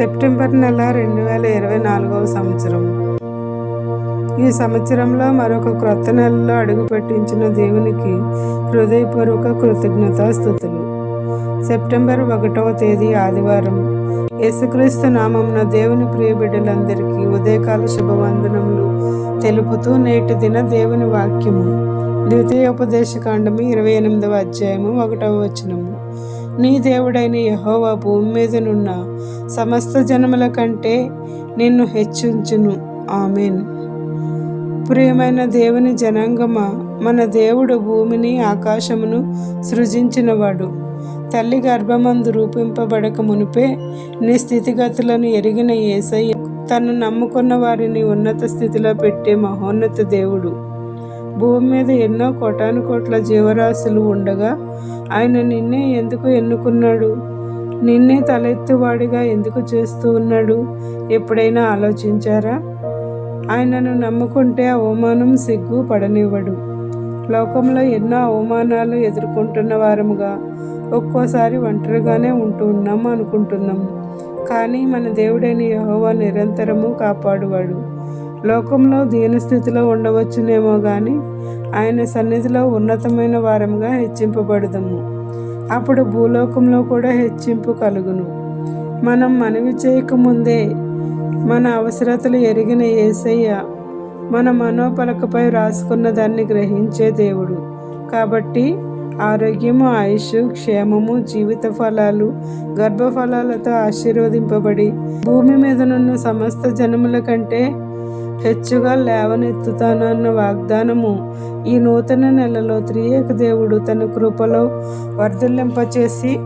September నెల రెండు వేల ఇరవై నాలుగవ సంవత్సరం. ఈ సంవత్సరంలో మరొక క్రొత్త నెలలో అడుగు పెట్టించిన దేవునికి హృదయపూర్వక కృతజ్ఞతాస్థుతులు. సెప్టెంబర్ ఒకటవ తేదీ ఆదివారం. యేసుక్రీస్తు నామంన దేవుని ప్రియ బిడ్డలందరికీ ఉదయకాల శుభవందనములు తెలుపుతూ నేటి దిన దేవుని వాక్యము. ద్వితీయోపదేశకాండము ఇరవై ఎనిమిదవ అధ్యాయము ఒకటవ వచనము. నీ దేవుడైన యహోవా భూమి మీదనున్న సమస్త జనముల కంటే నిన్ను హెచ్చించును. ఆమెన్. ప్రియమైన దేవుని జనాంగమా మన దేవుడు భూమిని ఆకాశమును సృజించినవాడు. తల్లి గర్భమందు రూపింపబడక మునిపే నీ స్థితిగతులను ఎరిగిన ఏసయ్య తను నమ్ముకున్న వారిని ఉన్నత స్థితిలో పెట్టే మహోన్నత దేవుడు. భూమి మీద ఎన్నో కోటాను కోట్ల జీవరాశులు ఉండగా ఆయన నిన్నే ఎందుకు ఎన్నుకున్నాడు? నిన్నే తలెత్తువాడిగా ఎందుకు చేస్తూ ఉన్నాడు? ఎప్పుడైనా ఆలోచించారా? ఆయనను నమ్ముకుంటే అవమానం సిగ్గు పడనివ్వడు. లోకంలో ఎన్నో అవమానాలు ఎదుర్కొంటున్న వారముగా ఒక్కోసారి ఒంటరిగానే ఉంటూ ఉన్నాము అనుకుంటున్నాము కానీ మన దేవుడైన యహోవా నిరంతరము కాపాడువాడు. లోకంలో దీనస్థితిలో ఉండవచ్చునేమో కానీ ఆయన సన్నిధిలో ఉన్నతమైన వారంగా హెచ్చింపబడదము. అప్పుడు భూలోకంలో కూడా హెచ్చింపు కలుగును. మనం మనవి చేయకముందే మన అవసరతలు ఎరిగిన ఏసయ్య మన మనోపలకపై రాసుకున్న దాన్ని గ్రహించే దేవుడు. కాబట్టి ఆరోగ్యము ఆయుష్ క్షేమము జీవిత ఫలాలు గర్భఫలాలతో ఆశీర్వదింపబడి భూమి మీదనున్న సమస్త జనముల కంటే హెచ్చుగా లేవనెత్తుతానన్న వాగ్దానము. ఈ నూతన నెలలో త్రియేక దేవుడు తన కృపలో వర్ధలింపచేసి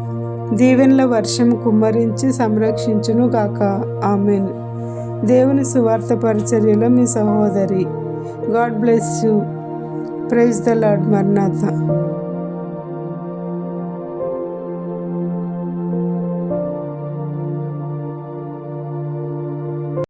దీవెనల వర్షం కుమ్మరించి సంరక్షించును గాక. ఆమెన్. దేవుని సువార్త పరిచర్యలో మీ సహోదరి. God bless you. Praise the Lord మర్నాథ.